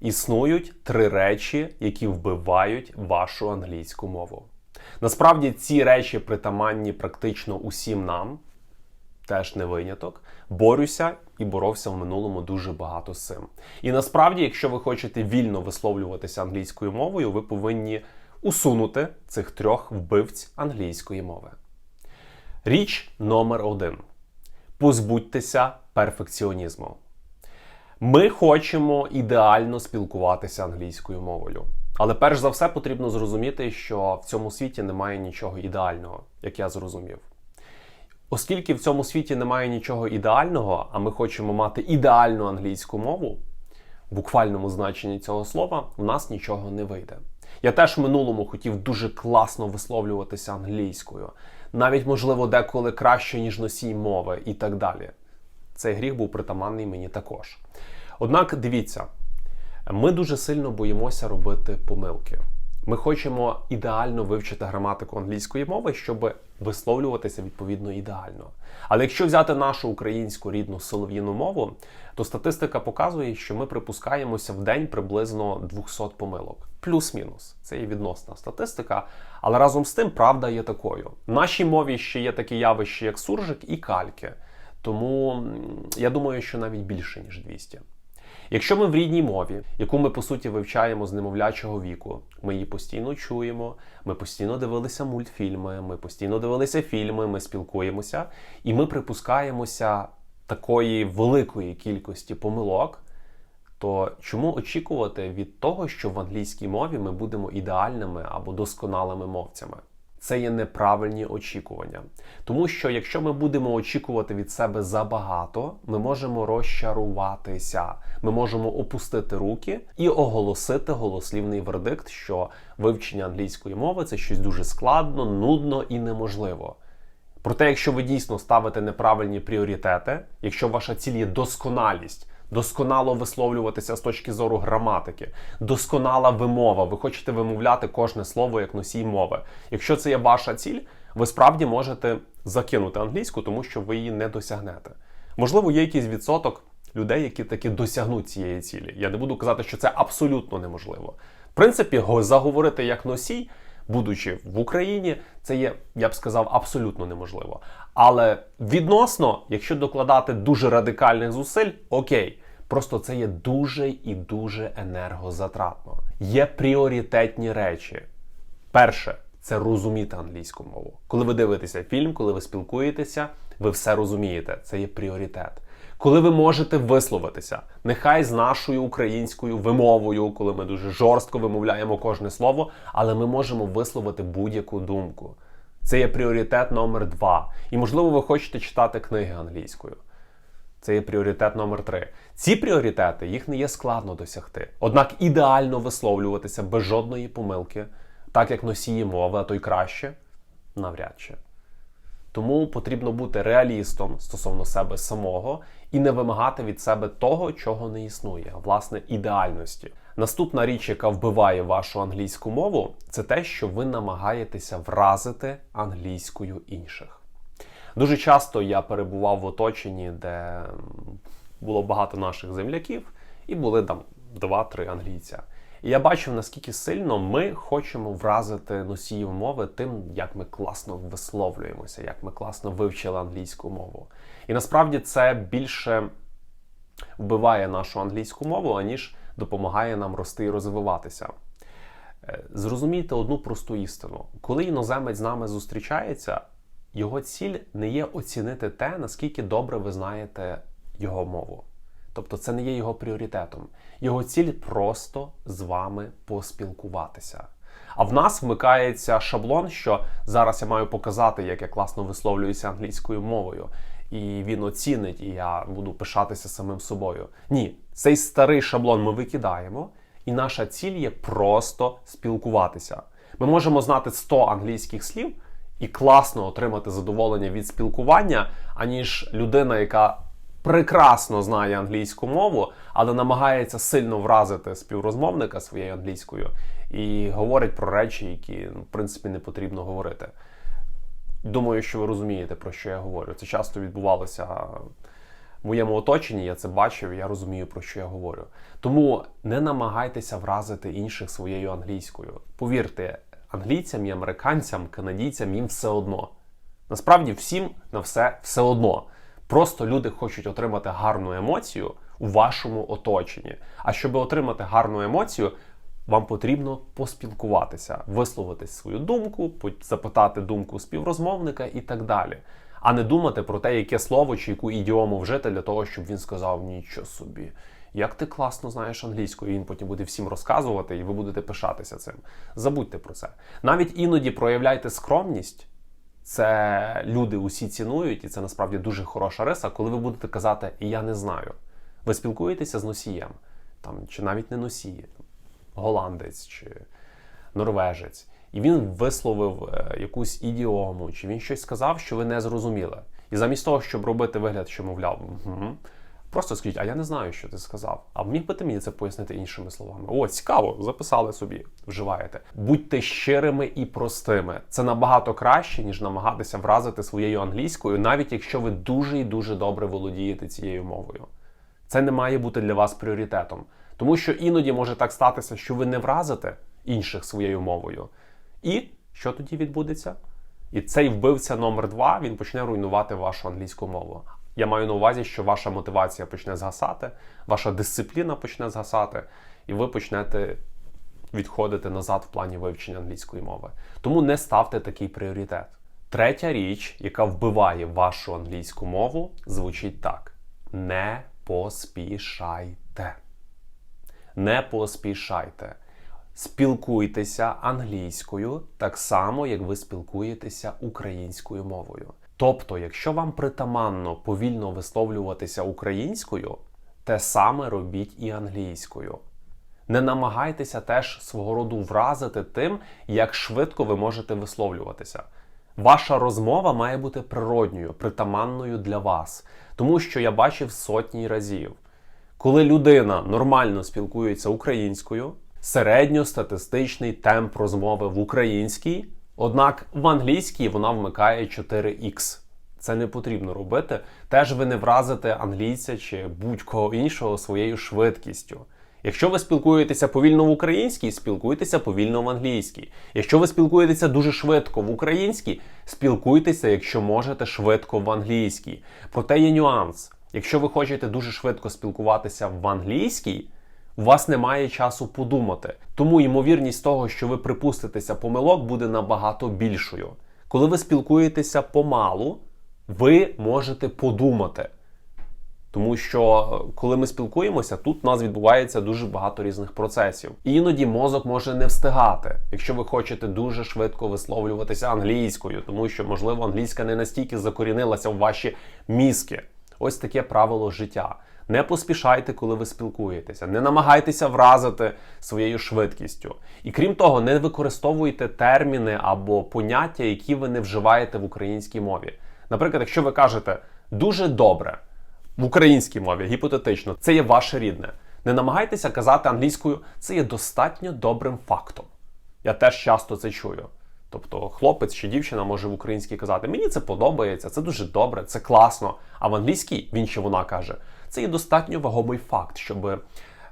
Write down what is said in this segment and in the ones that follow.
Існують три речі, які вбивають вашу англійську мову. Насправді ці речі притаманні практично усім нам, теж не виняток. Борюся і боровся в минулому дуже багато з цим. І насправді, якщо ви хочете вільно висловлюватися англійською мовою, ви повинні усунути цих трьох вбивць англійської мови. Річ номер один: позбудьтеся перфекціонізму. Ми хочемо ідеально спілкуватися англійською мовою. Але перш за все потрібно зрозуміти, що в цьому світі немає нічого ідеального, як я зрозумів. Оскільки в цьому світі немає нічого ідеального, а ми хочемо мати ідеальну англійську мову, в буквальному значенні цього слова, у нас нічого не вийде. Я теж в минулому хотів дуже класно висловлюватися англійською, навіть, можливо, деколи краще, ніж носій мови і так далі. Цей гріх був притаманний мені також. Однак дивіться, ми дуже сильно боїмося робити помилки. Ми хочемо ідеально вивчити граматику англійської мови, щоб висловлюватися відповідно ідеально. Але якщо взяти нашу українську рідну солов'їну мову, то статистика показує, що ми припускаємося в день приблизно 200 помилок. Плюс-мінус. Це є відносна статистика, але разом з тим правда є такою. В нашій мові ще є такі явища, як суржик і кальки. Тому я думаю, що навіть більше, ніж 200. Якщо ми в рідній мові, яку ми по суті вивчаємо з немовлячого віку, ми її постійно чуємо, ми постійно дивилися мультфільми, ми постійно дивилися фільми, ми спілкуємося, і ми припускаємося такої великої кількості помилок, то чому очікувати від того, що в англійській мові ми будемо ідеальними або досконалими мовцями? Це є неправильні очікування. Тому що якщо ми будемо очікувати від себе забагато, ми можемо розчаруватися, ми можемо опустити руки і оголосити голослівний вердикт, що вивчення англійської мови це щось дуже складно, нудно і неможливо. Проте, якщо ви дійсно ставите неправильні пріоритети, якщо ваша ціль є досконалість, досконало висловлюватися з точки зору граматики, досконала вимова. Ви хочете вимовляти кожне слово як носій мови. Якщо це є ваша ціль, ви справді можете закинути англійську, тому що ви її не досягнете. Можливо, є якийсь відсоток людей, які таки досягнуть цієї цілі. Я не буду казати, що це абсолютно неможливо. В принципі, заговорити як носій. Будучи в Україні, це є, я б сказав, абсолютно неможливо. Але відносно, якщо докладати дуже радикальних зусиль, окей, просто це є дуже і дуже енергозатратно. Є пріоритетні речі. Перше це розуміти англійську мову. Коли ви дивитеся фільм, коли ви спілкуєтеся, ви все розумієте. Це є пріоритет. Коли ви можете висловитися, нехай з нашою українською вимовою, коли ми дуже жорстко вимовляємо кожне слово, але ми можемо висловити будь-яку думку. Це є пріоритет номер два. І, можливо, ви хочете читати книги англійською. Це є пріоритет номер три. Ці пріоритети їх не є складно досягти. Однак ідеально висловлюватися без жодної помилки, так як носії мови, а то й краще, навряд чи. Тому потрібно бути реалістом стосовно себе самого і не вимагати від себе того, чого не існує, власне, ідеальності. Наступна річ, яка вбиває вашу англійську мову, це те, що ви намагаєтеся вразити англійською інших. Дуже часто я перебував в оточенні, де було багато наших земляків, і були там два-три англійця. І я бачив, наскільки сильно ми хочемо вразити носіїв мови тим, як ми класно висловлюємося, як ми класно вивчили англійську мову. І насправді це більше вбиває нашу англійську мову, аніж допомагає нам рости і розвиватися. Е, зрозумійте одну просту істину: коли іноземець з нами зустрічається, його ціль не є оцінити те, наскільки добре ви знаєте його мову. Тобто це не є його пріоритетом. Його ціль просто з вами поспілкуватися. А в нас вмикається шаблон, що зараз я маю показати, як я класно висловлююся англійською мовою, і він оцінить, і я буду пишатися самим собою. Ні, цей старий шаблон ми викидаємо, і наша ціль є просто спілкуватися. Ми можемо знати 100 англійських слів і класно отримати задоволення від спілкування, аніж людина, яка прекрасно знає англійську мову, але намагається сильно вразити співрозмовника своєю англійською і говорить про речі, які ну, в принципі не потрібно говорити. Думаю, що ви розумієте, про що я говорю. Це часто відбувалося В моєму оточенні я це бачив, я розумію, про що я говорю. Тому не намагайтеся вразити інших своєю англійською. Повірте, англійцям і американцям, канадійцям їм все одно. Насправді всім на все все одно. Просто люди хочуть отримати гарну емоцію у вашому оточенні. А щоб отримати гарну емоцію, вам потрібно поспілкуватися, висловити свою думку, запитати думку співрозмовника і так далі. А не думати про те, яке слово чи яку ідіому вжити для того, щоб він сказав нічого собі. Як ти класно знаєш англійську, і він потім буде всім розказувати, і ви будете пишатися цим. Забудьте про це. Навіть іноді проявляйте скромність. Це люди усі цінують, і це насправді дуже хороша риса, коли ви будете казати Я не знаю. Ви спілкуєтеся з носієм, там, чи навіть не носії, голландець чи норвежець, і він висловив е, якусь ідіому, чи він щось сказав, що ви не зрозуміли. І замість того, щоб робити вигляд, що мовляв, угу, просто скажіть, а я не знаю, що ти сказав. А міг би ти мені це пояснити іншими словами? О, цікаво, записали собі, вживаєте. Будьте щирими і простими. Це набагато краще, ніж намагатися вразити своєю англійською, навіть якщо ви дуже і дуже добре володієте цією мовою. Це не має бути для вас пріоритетом. Тому що іноді може так статися, що ви не вразите інших своєю мовою. І що тоді відбудеться? І цей вбивця номер два він почне руйнувати вашу англійську мову. Я маю на увазі, що ваша мотивація почне згасати, ваша дисципліна почне згасати, і ви почнете відходити назад в плані вивчення англійської мови. Тому не ставте такий пріоритет. Третя річ, яка вбиває вашу англійську мову, звучить так: не поспішайте. Не поспішайте. Спілкуйтеся англійською так само, як ви спілкуєтеся українською мовою. Тобто, якщо вам притаманно повільно висловлюватися українською, те саме робіть і англійською. Не намагайтеся теж свого роду вразити тим, як швидко ви можете висловлюватися. Ваша розмова має бути природньою, притаманною для вас, тому що я бачив сотні разів, коли людина нормально спілкується українською, середньостатистичний темп розмови в українській, однак в англійській вона вмикає 4х. Це не потрібно робити. Теж ви не вразите англійця чи будь-кого іншого своєю швидкістю. Якщо ви спілкуєтеся повільно в українській, спілкуйтеся повільно в англійській. Якщо ви спілкуєтеся дуже швидко в українській, спілкуйтеся, якщо можете, швидко в англійській. Проте є нюанс. Якщо ви хочете дуже швидко спілкуватися в англійській, у вас немає часу подумати. Тому ймовірність того, що ви припуститеся помилок, буде набагато більшою. Коли ви спілкуєтеся помалу, ви можете подумати. Тому що коли ми спілкуємося, тут у нас відбувається дуже багато різних процесів. І іноді мозок може не встигати, якщо ви хочете дуже швидко висловлюватися англійською, тому що, можливо, англійська не настільки закорінилася в ваші мізки. Ось таке правило життя. Не поспішайте, коли ви спілкуєтеся, не намагайтеся вразити своєю швидкістю. І крім того, не використовуйте терміни або поняття, які ви не вживаєте в українській мові. Наприклад, якщо ви кажете дуже добре в українській мові, гіпотетично, це є ваше рідне. Не намагайтеся казати англійською, це є достатньо добрим фактом. Я теж часто це чую. Тобто хлопець чи дівчина може в українській казати, мені це подобається, це дуже добре, це класно. А в англійській він чи вона каже, це є достатньо вагомий факт, щоб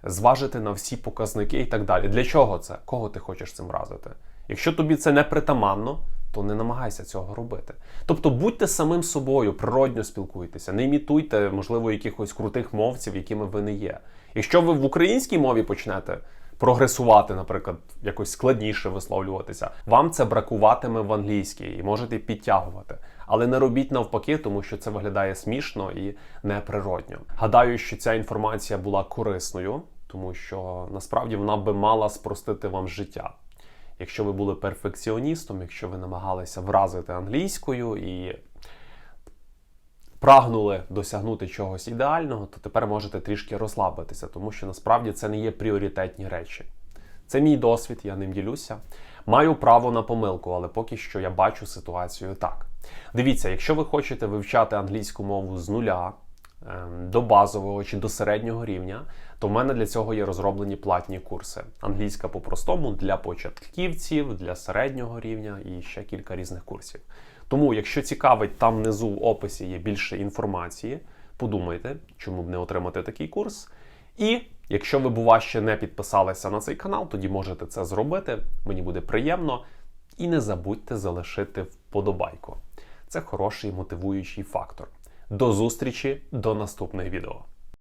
зважити на всі показники і так далі. Для чого це? Кого ти хочеш цим вразити? Якщо тобі це не притаманно, то не намагайся цього робити. Тобто будьте самим собою, природньо спілкуйтеся, не імітуйте, можливо, якихось крутих мовців, якими ви не є. Якщо ви в українській мові почнете прогресувати, наприклад, якось складніше висловлюватися, вам це бракуватиме в англійській і можете підтягувати. Але не робіть навпаки, тому що це виглядає смішно і неприродньо. Гадаю, що ця інформація була корисною, тому що насправді вона би мала спростити вам життя. Якщо ви були перфекціоністом, якщо ви намагалися вразити англійською і прагнули досягнути чогось ідеального, то тепер можете трішки розслабитися, тому що насправді це не є пріоритетні речі. Це мій досвід, я ним ділюся. Маю право на помилку, але поки що я бачу ситуацію так. Дивіться, якщо ви хочете вивчати англійську мову з нуля ем, до базового чи до середнього рівня, то в мене для цього є розроблені платні курси. Англійська по-простому для початківців, для середнього рівня і ще кілька різних курсів. Тому, якщо цікавить, там внизу в описі є більше інформації подумайте, чому б не отримати такий курс. І якщо ви, бува, ще не підписалися на цей канал, тоді можете це зробити. Мені буде приємно. І не забудьте залишити вподобайку. Це хороший мотивуючий фактор. До зустрічі до наступних відео.